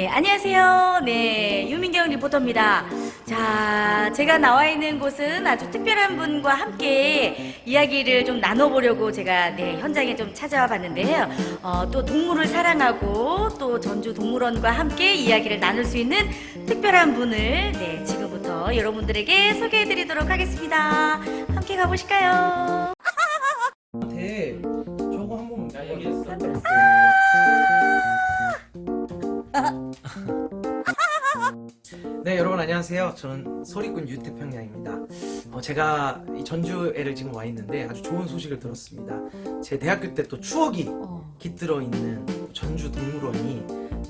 네, 안녕하세요. 네, 유민경 리포터입니다. 자, 제가 나와 있는 곳은 아주 특별한 분과 함께 이야기를 좀 나눠보려고 제가 네, 현장에 좀 찾아와 봤는데요. 어, 또 동물을 사랑하고 또 전주 동물원과 함께 이야기를 나눌 수 있는 특별한 분을 네, 지금부터 여러분들에게 소개해 드리도록 하겠습니다. 함께 가보실까요? 네 여러분 안녕하세요. 저는 소리꾼 유태평양입니다. 어, 제가 이 전주에를 지금 와 있는데 아주 좋은 소식을 들었습니다. 제 대학교 때 또 추억이 어, 깃들어 있는 전주 동물원이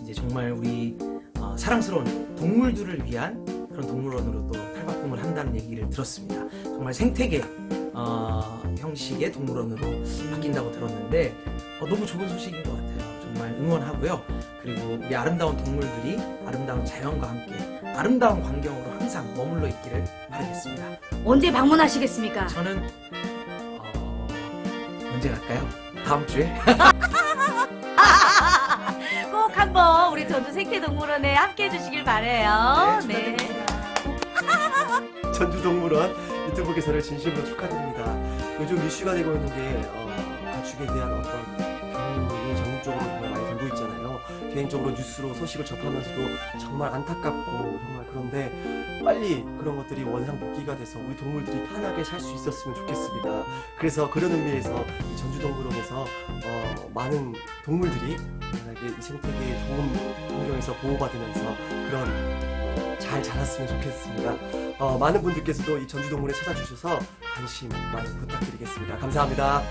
이제 정말 우리 어, 사랑스러운 동물들을 위한 그런 동물원으로 또 탈바꿈을 한다는 얘기를 들었습니다. 정말 생태계 어, 형식의 동물원으로 바뀐다고 들었는데 어, 너무 좋은 소식인 것 같아요 정말 응원하고요 그리고 우리 아름다운 동물들이 아름다운 자연과 함께 아름다운 환경으로 항상 머물러 있기를 바라겠습니다. 언제 방문하시겠습니까? 저는 어, 언제 갈까요? 다음 주에? 꼭 한번 우리 전주 생태동물원에 함께 해주시길 바래요. 네. 전주동물원 유튜브 개설을 진심으로 축하드립니다. 요즘 이슈가 되고 있는 게 어, 가축에 대한 어떤 전국적으로 정말. 개인적으로 뉴스로 소식을 접하면서도 정말 안타깝고 정말 그런데 빨리 그런 것들이 원상 복귀가 돼서 우리 동물들이 편하게 살 수 있었으면 좋겠습니다. 그래서 그런 의미에서 이 전주동물원에서 어, 많은 동물들이 만약에 이 생태계의 좋은 환경에서 보호받으면서 그런 어, 잘 자랐으면 좋겠습니다. 어, 많은 분들께서도 이 전주동물에 찾아주셔서 관심 많이 부탁드리겠습니다. 감사합니다.